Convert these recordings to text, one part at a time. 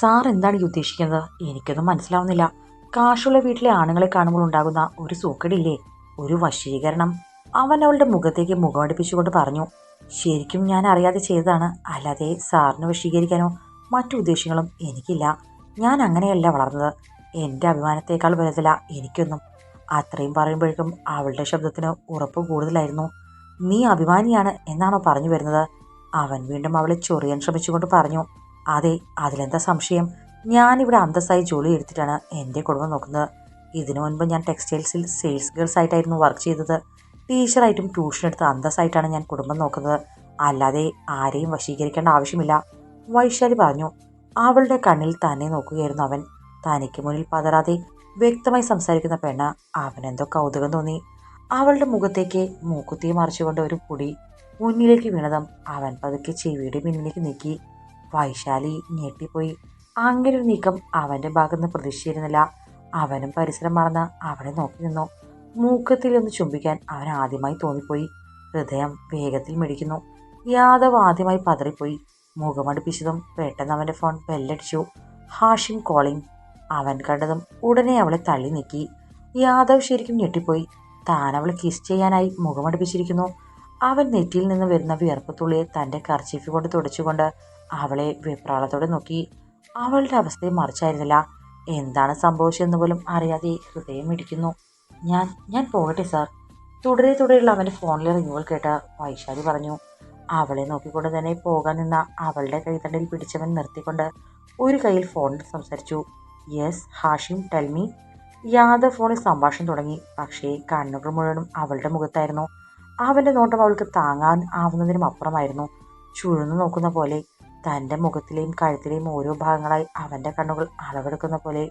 Sir എന്താണ് ഈ ഉദ്ദേശിക്കുന്നത്? എനിക്കൊന്നും മനസ്സിലാവുന്നില്ല. കാശുള്ള വീട്ടിലെ ആണുങ്ങളെ കാണുമ്പോൾ ഉണ്ടാകുന്ന ഒരു സൂക്കടില്ലേ? ഒരു വശീകരണം. അവൻ അവളുടെ മുഖത്തേക്ക് മുഖമടിപ്പിച്ചുകൊണ്ട് പറഞ്ഞു ശരിക്കും ഞാൻ അറിയാതെ ചെയ്തതാണ്. അല്ലാതെ സാറിന് വശീകരിക്കാനോ മറ്റു ഉദ്ദേശങ്ങളും എനിക്കില്ല. ഞാൻ അങ്ങനെയല്ല വളർന്നത്. എന്റെ അഭിമാനത്തേക്കാൾ വലുതല്ല എനിക്കൊന്നും. അത്രയും പറയുമ്പോഴേക്കും അവളുടെ ശബ്ദത്തിന് ഉറപ്പ് കൂടുതലായിരുന്നു. നീ അഭിമാനിയാണ് എന്നാണോ പറഞ്ഞു വരുന്നത്? അവൻ വീണ്ടും അവളെ ചൊറിയാൻ ശ്രമിച്ചുകൊണ്ട് പറഞ്ഞു അതെ അതിലെന്താ സംശയം? ഞാനിവിടെ അന്തസ്സായി ജോലി എടുത്തിട്ടാണ് എന്റെ കുടുംബം നോക്കുന്നത്. ഇതിനു മുൻപ് ഞാൻ ടെക്സ്റ്റൈൽസിൽ സെയിൽസ് ഗേൾസ് ആയിട്ടായിരുന്നു വർക്ക് ചെയ്തത്. ടീച്ചറായിട്ടും ട്യൂഷൻ എടുത്ത് അന്തസ്സായിട്ടാണ് ഞാൻ കുടുംബം നോക്കുന്നത്. അല്ലാതെ ആരെയും വശീകരിക്കേണ്ട ആവശ്യമില്ല. വൈശാലി പറഞ്ഞു അവളുടെ കണ്ണിൽ തന്നെ നോക്കുകയായിരുന്നു അവൻ. തനിക്ക് മുന്നിൽ പതറാതെ വ്യക്തമായി സംസാരിക്കുന്ന പെണ്ണ് അവനെന്തോ കൗതുകം തോന്നി. അവളുടെ മുഖത്തേക്ക് മൂക്കുത്തി മറിച്ചുകൊണ്ട് ഒരു പൊടി മുന്നിലേക്ക് വീണതും അവൻ പതുക്കെ ചെവിയുടെ പിന്നിലേക്ക് നീക്കി. വൈശാലി ഞെട്ടിപ്പോയി. അങ്ങനെ ഒരു നീക്കം അവന്റെ ഭാഗത്ത് നിന്ന് പ്രതീക്ഷിച്ചിരുന്നില്ല അവനും പരിസരം മറന്ന് അവളെ നോക്കി നിന്നു. മൂക്കത്തിൽ ഒന്ന് ചുംബിക്കാൻ അവൻ ആദ്യമായി തോന്നിപ്പോയി. ഹൃദയം വേഗത്തിൽ മിടിക്കുന്നു. യാദവ് ആദ്യമായി പതറിപ്പോയി. മുഖമടുപ്പിച്ചതും പെട്ടെന്ന് അവന്റെ ഫോൺ ബെല്ലടിച്ചു. ഹാഷിം കോളിംഗ്. അവൻ കണ്ടതും ഉടനെ അവളെ തള്ളി നീക്കി. യാദവ് ശരിക്കും ഞെട്ടിപ്പോയി. താൻ അവളെ കിസ് ചെയ്യാനായി മുഖമടുപ്പിച്ചിരിക്കുന്നു. അവൻ നെറ്റിയിൽ നിന്ന് വരുന്ന വിയർപ്പ് തുള്ളിയെ തന്റെ കർച്ചീഫ് കൊണ്ട് തുടച്ചുകൊണ്ട് അവളെ വെപ്രാളത്തോടെ നോക്കി. അവളുടെ അവസ്ഥയെ മറിച്ചായിരുന്നില്ല. എന്താണ് സംഭവിച്ചതെന്ന് പോലും അറിയാതെ ഹൃദയം ഇടിക്കുന്നു. ഞാൻ ഞാൻ പോകട്ടെ സാർ. തുടരെ തുടരെയുള്ള അവന്റെ ഫോണിലെ റിങ്ങുകൾ കേട്ട് വൈശാലി പറഞ്ഞു. അവളെ നോക്കിക്കൊണ്ട് തന്നെ പോകാൻ നിന്ന അവളുടെ കൈത്തണ്ടിൽ പിടിച്ചവൻ നിർത്തിക്കൊണ്ട് ഒരു കയ്യിൽ ഫോണിൽ സംസാരിച്ചു. യെസ് ഹാഷിം ടെൽമി യാദവ് ഫോണിൽ സംഭാഷണം തുടങ്ങി. പക്ഷേ കണ്ണുകൾ മുഴുവനും അവളുടെ മുഖത്തായിരുന്നു. അവന്റെ നോട്ടം അവൾക്ക് താങ്ങാൻ ആവുന്നതിനും അപ്പുറമായിരുന്നു. ചുഴന്നു നോക്കുന്ന പോലെ തന്റെ മുഖത്തിലെയും കഴുത്തിലെയും ഓരോ ഭാഗങ്ങളായി അവന്റെ കണ്ണുകൾ അളവെടുക്കുന്ന പോലെ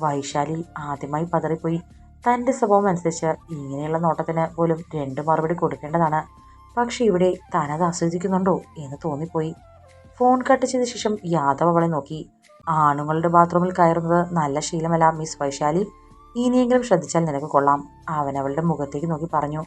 വൈശാലി ആദ്യമായി പതറിപ്പോയി. തന്റെ സ്വഭാവം അനുസരിച്ച് ഇങ്ങനെയുള്ള നോട്ടത്തിന് പോലും രണ്ട് മറുപടി കൊടുക്കേണ്ടതാണ്. പക്ഷെ ഇവിടെ താനത് ആസ്വദിക്കുന്നുണ്ടോ എന്ന് തോന്നിപ്പോയി. ഫോൺ കട്ട് ചെയ്ത ശേഷം യാദവ് അവളെ നോക്കി. ആണുങ്ങളുടെ ബാത്റൂമിൽ കയറുന്നത് നല്ല ശീലമല്ല മിസ് വൈശാലി. ഇനിയെങ്കിലും ശ്രദ്ധിച്ചാൽ നിനക്ക് കൊള്ളാം. അവൻ അവളുടെ മുഖത്തേക്ക് നോക്കി പറഞ്ഞു.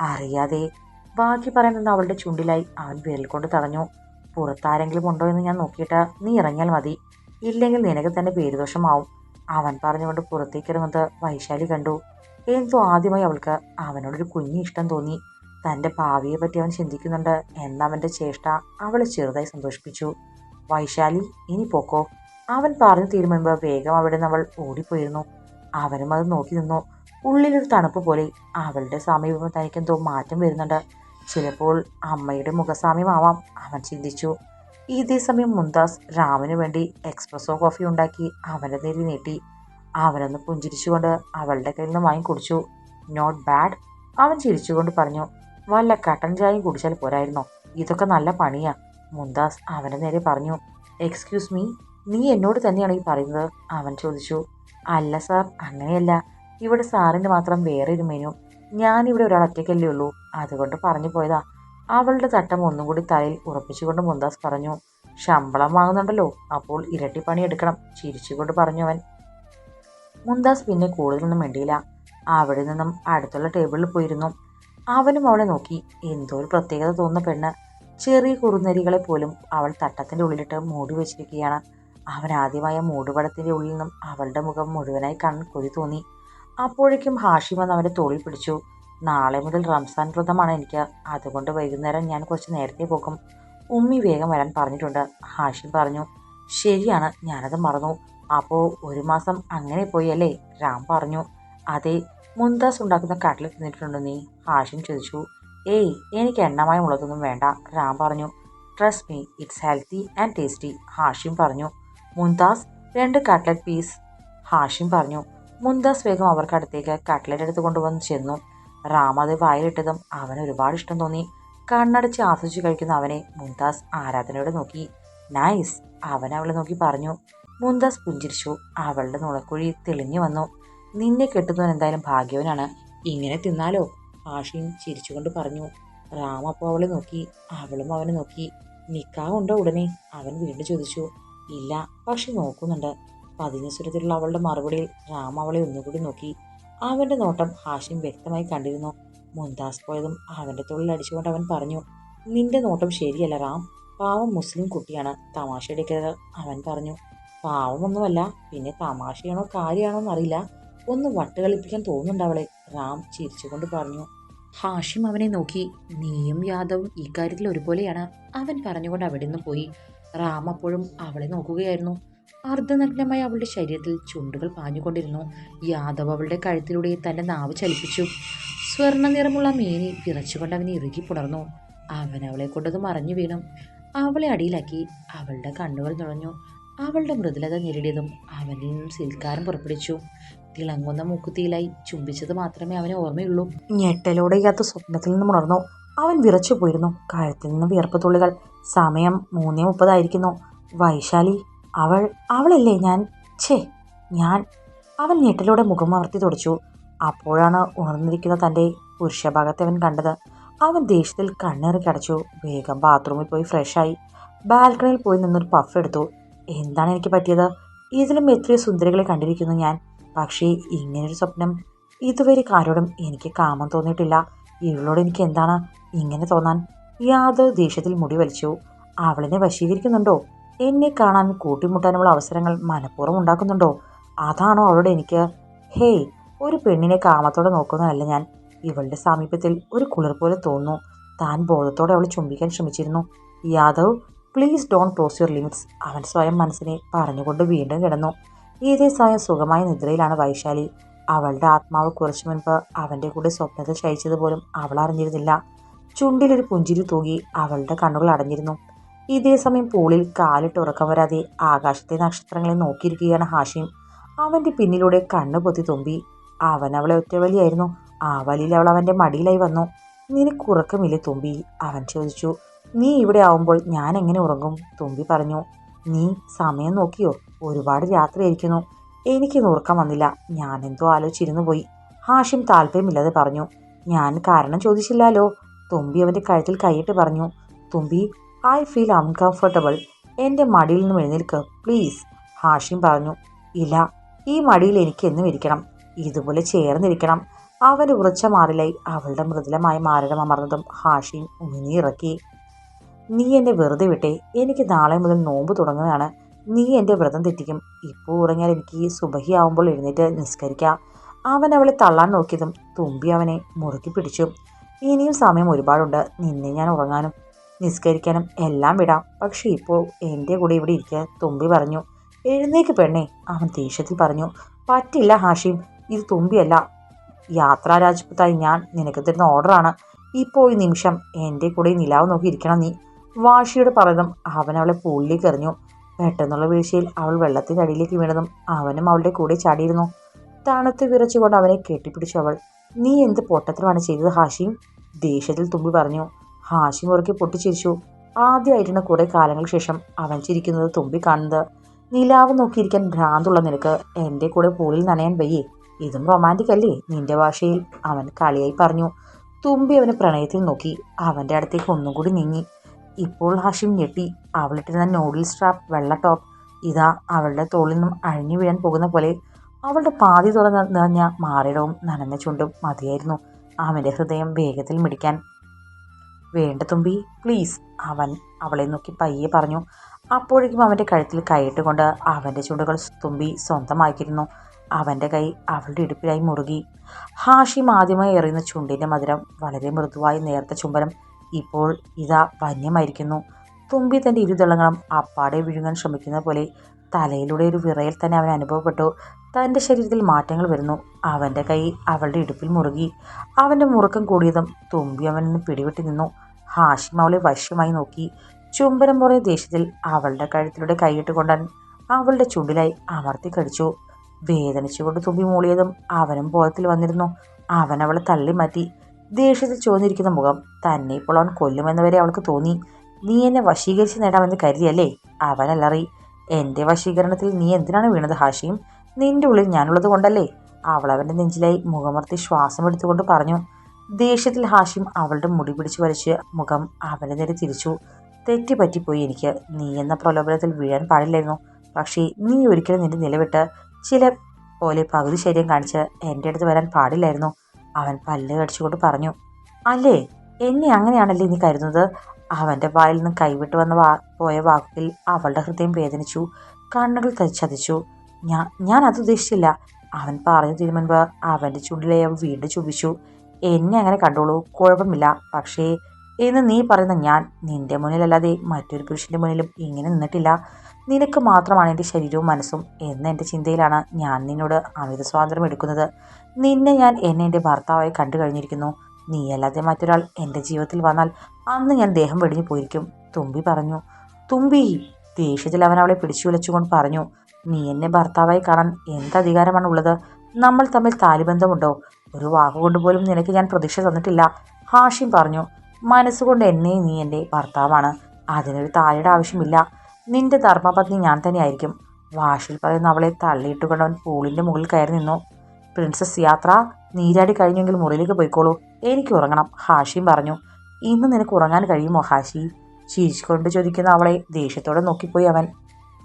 അറിയാതെ. ബാക്കി പറയുന്നത് അവളുടെ ചുണ്ടിലായി അവൻ വിരൽ കൊണ്ട് തടഞ്ഞു. പുറത്താരെങ്കിലും ഉണ്ടോ എന്ന് ഞാൻ നോക്കിയിട്ട് നീ ഇറങ്ങിയാൽ മതി. ഇല്ലെങ്കിൽ നിനക്ക് തന്നെ പേരുദോഷമാവും. അവൻ പറഞ്ഞുകൊണ്ട് പുറത്തേക്ക് ഇറങ്ങുന്നത് വൈശാലി കണ്ടു. എന്തോ ആദ്യമായി അവൾക്ക് അവനോടൊരു കുഞ്ഞി ഇഷ്ടം തോന്നി. തന്റെ ഭാവിയെ പറ്റി അവൻ ചിന്തിക്കുന്നുണ്ട്. എന്നവന്റെ ചേഷ്ട അവളെ ചെറുതായി സന്തോഷിപ്പിച്ചു. വൈശാലി ഇനി പോക്കോ? അവൻ പറഞ്ഞു തീരുമുൻപ് വേഗം അവിടെ നിന്ന് അവൾ ഓടിപ്പോയിരുന്നു. അവനും അത് നോക്കി നിന്നു. ഉള്ളിലൊരു തണുപ്പ് പോലെ അവളുടെ സമീപം തനിക്കെന്തോ മാറ്റം വരുന്നുണ്ട്. ചിലപ്പോൾ അമ്മയുടെ മുഖസാമ്യമാവാം അവൻ ചിന്തിച്ചു ഇതേ സമയം മുന്താസ് രാമന് വേണ്ടി എക്സ്പ്രസോ കോഫി ഉണ്ടാക്കി അവന്റെ നേരി നീട്ടി. അവനൊന്ന് പുഞ്ചിരിച്ചുകൊണ്ട് അവളുടെ കയ്യിൽ നിന്ന് വാങ്ങി കുടിച്ചു. നോട്ട് ബാഡ് അവൻ ചിരിച്ചുകൊണ്ട് പറഞ്ഞു. വല്ല കട്ടൻ ചായയും കുടിച്ചാൽ പോരായിരുന്നോ? ഇതൊക്കെ നല്ല പണിയാ മുന്താസ് അവന്റെ നേരെ പറഞ്ഞു. എക്സ്ക്യൂസ് മീ നീ എന്നോട് തന്നെയാണ് ഈ പറയുന്നത്? അവൻ ചോദിച്ചു. അല്ല സാർ അങ്ങനെയല്ല. ഇവിടെ സാറിന് മാത്രം വേറെ ഒരു മെനു. ഞാനിവിടെ ഒരാൾ ഒറ്റയ്ക്കല്ലേ ഉള്ളൂ. അതുകൊണ്ട് പറഞ്ഞു പോയതാ. അവളുടെ തട്ടം ഒന്നും കൂടി തലയിൽ ഉറപ്പിച്ചുകൊണ്ട് മുന്താസ് പറഞ്ഞു ശമ്പളം വാങ്ങുന്നുണ്ടല്ലോ അപ്പോൾ ഇരട്ടി പണി എടുക്കണം ചിരിച്ചുകൊണ്ട് പറഞ്ഞു അവൻ. മുന്താസ് പിന്നെ കൂടുതലൊന്നും മിണ്ടിയില്ല. അവിടെ നിന്നും അടുത്തുള്ള ടേബിളിൽ പോയിരുന്നു. അവനും അവളെ നോക്കി എന്തോ ഒരു പ്രത്യേകത തോന്നുന്ന പെണ്ണ്. ചെറിയ കുറുനരികളെ പോലും അവൾ തട്ടത്തിന്റെ ഉള്ളിലിട്ട് മൂടി വെച്ചിരിക്കുകയാണ്. അവൻ ആദ്യമായ മൂടുപടത്തിന്റെ ഉള്ളിൽ നിന്നും അവളുടെ മുഖം മുഴുവനായി കൺ കൊതി തോന്നി. അപ്പോഴേക്കും ഹാഷിം വന്ന് അവന്റെ തോളിൽ പിടിച്ചു. നാളെ മുതൽ റംസാൻ വ്രതമാണ് എനിക്ക്. അതുകൊണ്ട് വൈകുന്നേരം ഞാൻ കുറച്ച് നേരത്തെ പോകും. ഉമ്മി വേഗം വരാൻ പറഞ്ഞിട്ടുണ്ട്. ഹാഷിം പറഞ്ഞു ശരിയാണ് ഞാനത് മറന്നു. അപ്പോൾ ഒരു മാസം അങ്ങനെ പോയി അല്ലേ? രാം പറഞ്ഞു അതെ മുന്താസ് ഉണ്ടാക്കുന്ന കട്ട്ലറ്റ് തിന്നിട്ടുണ്ടോ നീ? ഹാഷിം ചോദിച്ചു ഏയ് എനിക്ക് എണ്ണമായ എണ്ണമയമുള്ളതൊന്നും വേണ്ട. രാം പറഞ്ഞു trust me it's healthy and tasty Hashim പറഞ്ഞു മുന്താസ് രണ്ട് കട്ട്ലറ്റ് പീസ്. ഹാഷിം പറഞ്ഞു മുന്താസ് വേഗം അവർക്കടുത്തേക്ക് കട്ട്ലറ്റ് എടുത്തുകൊണ്ടുവന്ന് ചെന്നു. റാം അത് വായിലിട്ടതും അവന് ഒരുപാട് ഇഷ്ടം തോന്നി. കണ്ണടച്ച് ആസ്വദിച്ച് കഴിക്കുന്ന അവനെ മുംതാസ് ആരാധനയോടെ നോക്കി. നൈസ് അവൻ അവളെ നോക്കി പറഞ്ഞു. മുംതാസ് പുഞ്ചിരിച്ചു. അവളുടെ നുളക്കുഴി തെളിഞ്ഞു വന്നു. നിന്നെ കെട്ടുന്നവൻ എന്തായാലും ഭാഗ്യവനാണ്. ഇങ്ങനെ തിന്നാലോ? ആഷിൻ ചിരിച്ചുകൊണ്ട് പറഞ്ഞു. റാം അപ്പോൾ അവളെ നോക്കി. അവളും അവനെ നോക്കി. നിക്കാവുണ്ടോ ഉടനെ? അവൻ വീണ്ടും ചോദിച്ചു. ഇല്ല പക്ഷെ നോക്കുന്നുണ്ട്. പതിഞ്ഞ അവളുടെ മറുപടിയിൽ റാം അവളെ ഒന്നുകൂടി നോക്കി. അവന്റെ നോട്ടം ഹാഷിം വ്യക്തമായി കണ്ടിരുന്നു. മുന്താസ് പോയതും അവന്റെ തൊഴിൽ അടിച്ചുകൊണ്ട് അവൻ പറഞ്ഞു നിന്റെ നോട്ടം ശരിയല്ല റാം. പാവം മുസ്ലിം കുട്ടിയാണ്. തമാശ എടുക്കരുത് അവൻ പറഞ്ഞു. പാവമൊന്നുമല്ല പിന്നെ തമാശയാണോ കാര്യമാണോ എന്നറിയില്ല. ഒന്ന് വട്ടുകളിപ്പിക്കാൻ തോന്നുന്നുണ്ട് അവളെ റാം ചിരിച്ചുകൊണ്ട് പറഞ്ഞു. ഹാഷിം അവനെ നോക്കി. നീയും യാദവും ഇക്കാര്യത്തിൽ ഒരുപോലെയാണ് അവൻ പറഞ്ഞുകൊണ്ട് അവിടെ നിന്ന് പോയി. റാം അപ്പോഴും അവളെ നോക്കുകയായിരുന്നു. അർദ്ധനഗ്നമായ അവളുടെ ശരീരത്തിൽ ചുണ്ടുകൾ പാഞ്ഞുകൊണ്ടിരുന്നു. യാദവ് അവളുടെ കഴുത്തിലൂടെ തന്റെ നാവ് ചലിപ്പിച്ചു. സ്വർണ നിറമുള്ള മേനി വിറച്ചുകൊണ്ട് അവനെ ഇറുകി പുണർന്നു. അവൻ അവളെ കൊണ്ടത് മറഞ്ഞു വീണു. അവളെ അടിയിലാക്കി അവളുടെ കണ്ണുകൾ നുഴഞ്ഞു അവളുടെ മൃദുലത നേരിടിയതും അവനിൽ നിന്നും സിൽക്കാരം പുറപ്പെടുവിച്ചു. തിളങ്ങുന്ന മൂക്കുത്തിയിലായി ചുംബിച്ചത് മാത്രമേ അവന് ഓർമ്മയുള്ളൂ. ഞെട്ടലോടെ ഇല്ലാത്ത സ്വപ്നത്തിൽ നിന്നും ഉണർന്നു അവൻ വിറച്ചു പോയിരുന്നു. കഴുത്തിൽ നിന്നും വിയർപ്പ് തുള്ളികൾ. സമയം മൂന്നേ മുപ്പതായിരിക്കുന്നു. വൈശാലി അവൾ അവളല്ലേ ഞാൻ? ഛേ ഞാൻ. അവൻ ഞെട്ടലോടെ മുഖം അമർത്തി തുടച്ചു. അപ്പോഴാണ് ഉണർന്നിരിക്കുന്ന തന്റെ പുരുഷഭാഗത്തെ അവൻ കണ്ടത്. അവൻ ദേഷ്യത്തിൽ കണ്ണേറി കടച്ചു. വേഗം ബാത്റൂമിൽ പോയി ഫ്രഷായി ബാൽക്കണിയിൽ പോയി നിന്നൊരു പഫ് എടുത്തു. എന്താണ് എനിക്ക് പറ്റിയത്? ഇതിലും എത്രയോ സുന്ദരികളെ കണ്ടിരിക്കുന്നു ഞാൻ. പക്ഷേ ഇങ്ങനൊരു സ്വപ്നം. ഇതുവരെ ആരോടും എനിക്ക് കാമം തോന്നിയിട്ടില്ല. ഇവളോട് എനിക്ക് എന്താണ് ഇങ്ങനെ തോന്നാൻ? യാതൊരു ദേഷ്യത്തിൽ മുടി വലിച്ചു. അവളിനെ വശീകരിക്കുന്നുണ്ടോ? എന്നെ കാണാൻ കൂട്ടിമുട്ടാനുള്ള അവസരങ്ങൾ മനഃപൂർവം ഉണ്ടാക്കുന്നുണ്ടോ? അതാണോ അവളോട് എനിക്ക്? ഹേയ് ഒരു പെണ്ണിനെ കാമത്തോടെ നോക്കുന്നതല്ല ഞാൻ. ഇവളുടെ സാമീപ്യത്തിൽ ഒരു കുളിർ പോലെ തോന്നുന്നു. താൻ ബോധത്തോടെ അവളെ ചുംബിക്കാൻ ശ്രമിച്ചിരുന്നു. Yadav please don't close your limits അവൻ സ്വയം മനസ്സിനെ പറഞ്ഞുകൊണ്ട് വീണ്ടും കിടന്നു. ഇതേ സമയം സുഖമായ നിദ്രയിലാണ് വൈശാലി. അവളുടെ ആത്മാവ് കുറച്ചു മുൻപ് അവന്റെ കൂടെ സ്വപ്നത്തിൽ ശയിച്ചത് പോലും അവൾ അറിഞ്ഞിരുന്നില്ല. ചുണ്ടിലൊരു പുഞ്ചിരി തൂകി അവളുടെ കണ്ണുകൾ അടഞ്ഞിരുന്നു. ഇതേ സമയം പൂളിൽ കാലിട്ട് ഉറക്കം വരാതെ ആകാശത്തെ നക്ഷത്രങ്ങളെ നോക്കിയിരിക്കുകയാണ് ഹാഷിം. അവന്റെ പിന്നിലൂടെ കണ്ണു പൊത്തി തുമ്പി. അവൻ അവളെ ഒറ്റവലിയായിരുന്നു ആ വലിയിൽ അവൾ അവന്റെ മടിയിലായി വന്നു. നിനക്ക് ഉറക്കമില്ലേ? തുമ്പി അവൻ ചോദിച്ചു. നീ ഇവിടെ ആവുമ്പോൾ ഞാൻ എങ്ങനെ ഉറങ്ങും? തുമ്പി പറഞ്ഞു. നീ സമയം നോക്കിയോ? ഒരുപാട് രാത്രിയായിരിക്കുന്നു. എനിക്ക് ഉറക്കം വന്നില്ല. ഞാൻ എന്തോ ആലോചിച്ചിരുന്നു പോയി. ഹാഷിം താല്പര്യമില്ലാതെ പറഞ്ഞു. ഞാൻ കാരണം ചോദിച്ചില്ലല്ലോ. തുമ്പി അവന്റെ കഴുത്തിൽ കൈയിട്ട് പറഞ്ഞു. Thumbi I feel uncomfortable. എന്റെ മടിയിൽ നിന്നും എഴുന്നേൽക്ക്. പ്ലീസ്. ഹാഷിം പറഞ്ഞു. ഇല്ല ഈ മടിയിൽ എനിക്ക് എന്നും ഇരിക്കണം. ഇതുപോലെ ചേർന്നിരിക്കണം. അവന്റെ ഉറച്ച മാറിലായി അവളുടെ മൃദുലമായ മാരടം അമർന്നതും ഹാഷിം ഉമിനിയിറക്കി നീ എന്നെ വെറുതെ വിട്ടേ. എനിക്ക് നാളെ മുതൽ നോമ്പ് തുടങ്ങുകയാണ്. നീ എന്റെ വ്രതം തെറ്റിക്കും. ഇപ്പോൾ ഉറങ്ങിയാൽ എനിക്ക് ഈ സുബഹി ആവുമ്പോൾ എഴുന്നേറ്റ് നിസ്കരിക്കാം. അവൻ അവളെ തള്ളാൻ നോക്കിയതും തുമ്പി അവനെ മുറുക്കി പിടിച്ചു. ഇനിയും സമയം ഒരുപാടുണ്ട്. നിന്നെ ഞാൻ ഉറങ്ങാനും നിസ്കരിക്കാനും എല്ലാം വിടാം. പക്ഷേ ഇപ്പോൾ എന്റെ കൂടെ ഇവിടെ ഇരിക്കുക തുമ്പി പറഞ്ഞു. എഴുന്നേക്ക് പെണ്ണേ അവൻ ദേഷ്യത്തിൽ പറഞ്ഞു. പറ്റില്ല ഹാഷിം ഇത് തുമ്പിയല്ല. യാത്രാ രാജ്പുത്തായി ഞാൻ നിനക്ക് തരുന്ന ഓർഡറാണ്. ഇപ്പോൾ ഈ നിമിഷം എന്റെ കൂടെ നിലാവ് നോക്കി ഇരിക്കണം നീ. വാഷിയോട് പറഞ്ഞതും അവൻ അവളെ പുള്ളിലേക്ക് എറിഞ്ഞു. പെട്ടെന്നുള്ള വീഴ്ചയിൽ അവൾ വെള്ളത്തിന്റെ അടിയിലേക്ക് വീണതും അവനും അവളുടെ കൂടെ ചാടിയിരുന്നു. തണുത്ത് വിറച്ചുകൊണ്ട് അവനെ കെട്ടിപ്പിടിച്ചു അവൾ. നീ എന്ത് പൊട്ടത്തരമാണ് ചെയ്തത് ഹാഷിം? ദേഷ്യത്തിൽ തുമ്പി പറഞ്ഞു. ഹാഷിം മുറുക്കി പൊട്ടിച്ചിരിച്ചു. ആദ്യമായിട്ടാണ് കുറേ കാലങ്ങൾക്ക് ശേഷം അവൻ ചിരിക്കുന്നത് തുമ്പി കാണുന്നത്. നിലാവ് നോക്കിയിരിക്കാൻ ഭ്രാന്തുള്ള നിനക്ക് എന്റെ കൂടെ പൂളിൽ നനയാൻ വയ്യേ. ഇതും റൊമാന്റിക് അല്ലേ? നിന്റെ ഭാഷയിൽ അവൻ കളിയായി പറഞ്ഞു. തുമ്പി അവന് പ്രണയത്തിൽ നോക്കി. അവന്റെ അടുത്തേക്ക് ഒന്നും കൂടി നീങ്ങി. ഇപ്പോൾ ഹാഷിം ഞെട്ടി. അവളിട്ടിരുന്ന നോഡിൽ സ്ട്രാപ്പ് വെള്ള ടോപ്പ് ഇതാ അവളുടെ തോളിൽ നിന്നും അഴിഞ്ഞു വീഴാൻ പോകുന്ന പോലെ അവളുടെ പാതി തുറന്ന് നിറഞ്ഞ മാറിടവും നനഞ്ഞ ചുണ്ടും മതിയായിരുന്നു. അവന്റെ ഹൃദയം വേഗത്തിൽ മിടിക്കാൻ വേണ്ട തുമ്പി പ്ലീസ് അവൻ അവളെ നോക്കി പയ്യെ പറഞ്ഞു. അപ്പോഴേക്കും അവന്റെ കഴുത്തിൽ കൈയിട്ടുകൊണ്ട് അവന്റെ ചുണ്ടുകൾ തുമ്പി സ്വന്തമാക്കിയിരുന്നു. അവന്റെ കൈ അവളുടെ ഇടുപ്പിലായി മുറുകി. ഹാഷി ആദ്യമായി എറിയുന്ന ചുണ്ടിന്റെ മധുരം വളരെ മൃദുവായി നേർത്ത ചുംബനം ഇപ്പോൾ ഇതാ വന്യമായിരിക്കുന്നു. തുമ്പി തന്റെ ഇരുതളങ്ങളും അപ്പാടെ വിഴുങ്ങാൻ ശ്രമിക്കുന്ന പോലെ തലയിലൂടെ ഒരു വിറയിൽ തന്നെ അവൻ അനുഭവപ്പെട്ടു. തന്റെ ശരീരത്തിൽ മാറ്റങ്ങൾ വരുന്നു. അവന്റെ കൈ അവളുടെ ഇടുപ്പിൽ മുറുകി. അവന്റെ മുറുക്കം കൂടിയതും തുമ്പി അവനിൽ നിന്ന് പിടിവിട്ട് നിന്നു. ഹാഷിം അവളെ വശ്യമായി നോക്കി ചുംബനം പോലെ ദേഷ്യത്തിൽ അവളുടെ കഴുത്തിലൂടെ കൈയിട്ട് കൊണ്ടാൻ അവളുടെ ചുണ്ടിലായി അമർത്തി കടിച്ചു. വേദനിച്ചുകൊണ്ട് തുമ്പി മൂളിയതും അവനും ബോധത്തിൽ വന്നിരുന്നു. അവൻ അവളെ തള്ളി മാറ്റി ദേഷ്യത്തിൽ ചോന്നിരിക്കുന്ന മുഖം തന്നെ ഇപ്പോൾ അവൻ കൊല്ലുമെന്നവരെ അവൾക്ക് തോന്നി. നീ എന്നെ വശീകരിച്ച് നേടാമെന്ന് കരുതിയല്ലേ? അവനല്ലറി എന്റെ വശീകരണത്തിൽ നീ എന്തിനാണ് വീണത് ഹാഷിയും നിന്റെ ഉള്ളിൽ ഞാനുള്ളത് കൊണ്ടല്ലേ? അവൾ അവന്റെ നെഞ്ചിലായി മുഖമർത്തി ശ്വാസം എടുത്തുകൊണ്ട് പറഞ്ഞു. ദേഷ്യത്തിൽ ഹാഷിം അവളുടെ മുടി പിടിച്ചു വരച്ച് മുഖം അവനെ നേരെ തിരിച്ചു. തെറ്റി പറ്റിപ്പോയി എനിക്ക്. നീ എന്ന പ്രലോഭനത്തിൽ വീഴാൻ പാടില്ലായിരുന്നു. പക്ഷേ നീ ഒരിക്കലും നിന്റെ നിലവിട്ട് ചില പോലെ പകുതി ശരീരം കാണിച്ച് എന്റെ അടുത്ത് വരാൻ പാടില്ലായിരുന്നു. അവൻ പല്ല് കടിച്ചുകൊണ്ട് പറഞ്ഞു അല്ലേ എന്നെ അങ്ങനെയാണല്ലേ നീ കരുതുന്നത്? അവന്റെ വായിൽ നിന്ന് കൈവിട്ട് വന്ന വാ പോയ വാക്കിൽ അവളുടെ ഹൃദയം വേദനിച്ചു. കണ്ണുകൾ ചതിച്ചു. ഞാൻ ഞാൻ അത് ഉദ്ദേശിച്ചില്ല അവൻ പറഞ്ഞു തീരുമുൻപ് അവന്റെ ചുണ്ടിലെ വീണ്ടും ചുംബിച്ചു. എന്നെ അങ്ങനെ കണ്ടോളൂ. കുഴപ്പമില്ല. പക്ഷേ എന്ന് നീ പറയുന്ന ഞാൻ നിന്റെ മുന്നിലല്ലാതെ മറ്റൊരു പുരുഷന്റെ മുന്നിലും ഇങ്ങനെ നിന്നിട്ടില്ല. നിനക്ക് മാത്രമാണ് എന്റെ ശരീരവും മനസ്സും എന്ന എന്റെ ചിന്തയിലാണ് ഞാൻ നിന്നോട് അമിത സ്വാതന്ത്ര്യം എടുക്കുന്നത്. നിന്നെ ഞാൻ എന്നെ എന്റെ ഭർത്താവായി കണ്ടു കഴിഞ്ഞിരിക്കുന്നു. നീയല്ലാതെ മറ്റൊരാൾ എന്റെ ജീവിതത്തിൽ വന്നാൽ അന്ന് ഞാൻ ദേഹം വെടിഞ്ഞു പോയിരിക്കും. തുമ്പി പറഞ്ഞു. തുമ്പി ദേഷ്യത്തിൽ അവൻ അവളെ പിടിച്ചു വിളിച്ചുകൊണ്ട് പറഞ്ഞു. നീ എന്നെ ഭർത്താവായി കാണാൻ എന്ത് അധികാരമാണ് ഉള്ളത് നമ്മൾ തമ്മിൽ താലിബന്ധമുണ്ടോ? ഒരു വാക്കുകൊണ്ട് പോലും നിനക്ക് ഞാൻ പ്രതീക്ഷ തന്നിട്ടില്ല. ഹാഷിം പറഞ്ഞു മനസ്സുകൊണ്ട് എന്നെ നീ എന്റെ ഭർത്താവാണ്. അതിനൊരു താലിയുടെ ആവശ്യമില്ല. നിന്റെ ധർമ്മപത്നി ഞാൻ തന്നെയായിരിക്കും. വാഷിൽ പറയുന്ന അവളെ തള്ളിയിട്ട് കൊണ്ടവൻ പൂളിന്റെ മുകളിൽ കയറി നിന്നു. പ്രിൻസസ് യാത്ര നീരാടി കഴിഞ്ഞെങ്കിൽ മുറിയിലേക്ക് പോയിക്കോളൂ. എനിക്ക് ഉറങ്ങണം ഹാഷിയും പറഞ്ഞു. ഇന്ന് നിനക്ക് ഉറങ്ങാൻ കഴിയുമോ ഹാഷി? ചിരിച്ചുകൊണ്ട് ചോദിക്കുന്ന അവളെ ദേഷ്യത്തോടെ നോക്കിപ്പോയി അവൻ.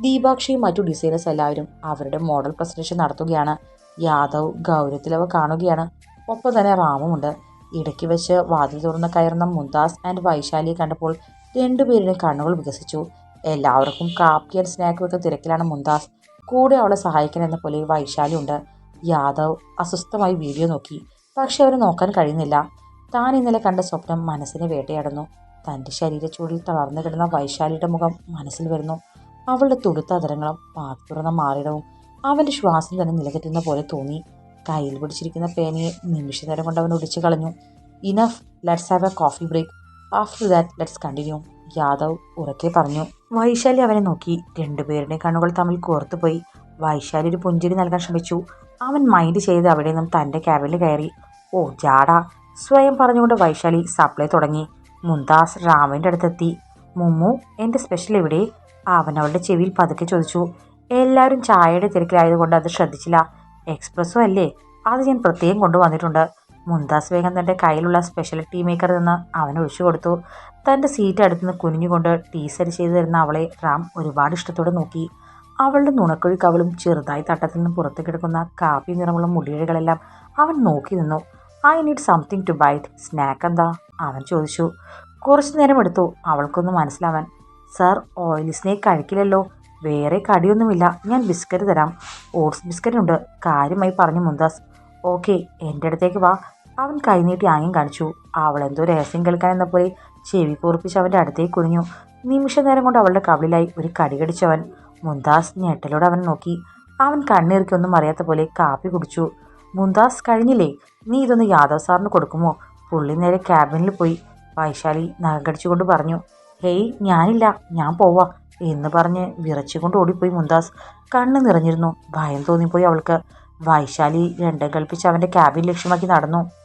ദീപാക്ഷിയും മറ്റു ഡിസൈനേഴ്സ് എല്ലാവരും അവരുടെ മോഡൽ പ്രസന്റേഷൻ നടത്തുകയാണ്. യാദവ് ഗൗരവത്തിൽ അവ കാണുകയാണ്. ഒപ്പം തന്നെ റാമുമുണ്ട്. ഇടയ്ക്ക് വെച്ച് വാതിൽ തുറന്ന് കയറുന്ന മുന്താസ് ആൻഡ് വൈശാലിയെ കണ്ടപ്പോൾ രണ്ടുപേരുടെ കണ്ണുകൾ വികസിച്ചു. എല്ലാവർക്കും കാപ്പി ആൻഡ് സ്നാക്ക് ഒക്കെ തിരക്കിലാണ് മുന്താസ് കൂടെ അവളെ സഹായിക്കാൻ എന്ന പോലെ വൈശാലി ഉണ്ട്. യാദവ് അസ്വസ്ഥമായി വീഡിയോ നോക്കി. പക്ഷെ അവരെ നോക്കാൻ കഴിയുന്നില്ല. താൻ ഇന്നലെ കണ്ട സ്വപ്നം മനസ്സിനെ വേട്ടയാടുന്നു. തന്റെ ശരീരച്ചൂടിൽ തളർന്നു കിടന്ന വൈശാലിയുടെ മുഖം മനസ്സിൽ വരുന്നു. അവളുടെ തുടുത്ത അതരങ്ങളും പാതി മാറിടവും അവന്റെ ശ്വാസം തന്നെ നിലകറ്റുന്ന പോലെ തോന്നി. കയ്യിൽ പിടിച്ചിരിക്കുന്ന പേനയെ നിമിഷ നേരം കൊണ്ട് അവൻ ഒടിച്ചു കളഞ്ഞു. Enough let's have a coffee break after that let's continue Yadav ഉറക്കെ പറഞ്ഞു. വൈശാലി അവനെ നോക്കി. രണ്ടുപേരുടെ കണ്ണുകൾ തമ്മിൽ കോർത്തുപോയി വൈശാലി ഒരു പുഞ്ചിരി നൽകാൻ ശ്രമിച്ചു. അവൻ മൈൻഡ് ചെയ്ത് അവിടെ നിന്നും തന്റെ ക്യാബിനിൽ കയറി. ഓ ജാടാ. സ്വയം പറഞ്ഞുകൊണ്ട് വൈശാലി സപ്ലൈ തുടങ്ങി. മുന്താസ് രാമന്റെ അടുത്തെത്തി. മുമ്മു എന്റെ സ്പെഷ്യൽ എവിടെ? അവൻ അവളുടെ ചെവിയിൽ പതുക്കെ ചോദിച്ചു. എല്ലാവരും ചായയുടെ തിരക്കിലായതുകൊണ്ട് അത് ശ്രദ്ധിച്ചില്ല. എക്സ്പ്രസ്സോ അല്ലേ? അത് ഞാൻ പ്രത്യേകം കൊണ്ടുവന്നിട്ടുണ്ട്. മുന്താസ് വേഗം തന്റെ കയ്യിലുള്ള സ്പെഷ്യൽ ടീ മേക്കർ നിന്ന് അവൻ ഒഴിച്ചു കൊടുത്തു. തന്റെ സീറ്റ് അടുത്ത് നിന്ന് കുനിഞ്ഞുകൊണ്ട് ടീ സരി ചെയ്തു തരുന്ന അവളെ റാം ഒരുപാട് ഇഷ്ടത്തോടെ നോക്കി. അവളുടെ നുണക്കുഴി കവളും ചെറുതായി തട്ടത്തിൽ നിന്ന് പുറത്ത് കിടക്കുന്ന കാപ്പി നിറമുള്ള മുടിയിഴകളെല്ലാം അവൻ നോക്കി നിന്നു. I need something to bite snack എന്താ? അവൻ ചോദിച്ചു. കുറച്ചു നേരം എടുത്തു അവൾക്കൊന്ന് മനസ്സിലാവാൻ. സർ ഓയിൽ സ്നേക്ക് കഴിക്കില്ലല്ലോ. വേറെ കടിയൊന്നുമില്ല. ഞാൻ ബിസ്ക്കറ്റ് തരാം. ഓട്സ് ബിസ്ക്കറ്റ് ഉണ്ട് കാര്യമായി പറഞ്ഞു മുന്താസ് ഓക്കെ എന്റെ അടുത്തേക്ക് വാ. അവൻ കൈനീട്ടി ആംഗ്യം കാണിച്ചു. അവൾ എന്തോ രഹസ്യം കേൾക്കാൻ എന്ന പോലെ ചെവി കൂർപ്പിച്ച് അവന്റെ അടുത്തേക്ക് കുനിഞ്ഞു. നിമിഷനേരം കൊണ്ട് അവളുടെ കവിളിലായി ഒരു കടി കടിച്ചവൻ. മുന്താസ് ഞെട്ടലോടെ അവൻ നോക്കി. അവൻ കണ്ണീർക്കി ഒന്നും അറിയാത്ത പോലെ കാപ്പി കുടിച്ചു. മുന്താസ് കഴിഞ്ഞില്ലേ? നീ ഇതൊന്ന് യാദവ് സാറിന് കൊടുക്കുമോ? പുള്ളി നേരെ ക്യാബിനിൽ പോയി. വൈശാലി നഖം കടിച്ചുകൊണ്ട് പറഞ്ഞു. ഹേയ് ഞാനില്ല. ഞാൻ പോവാ. എന്ന് പറഞ്ഞ് വിറച്ചുകൊണ്ട് ഓടിപ്പോയി മുന്താസ് കണ്ണ് നിറഞ്ഞിരുന്നു. ഭയം തോന്നിപ്പോയി അവൾക്ക്. വൈശാലി രണ്ടും കൽപ്പിച്ച് അവന്റെ ക്യാബിൻ ലക്ഷ്യമാക്കി നടന്നു.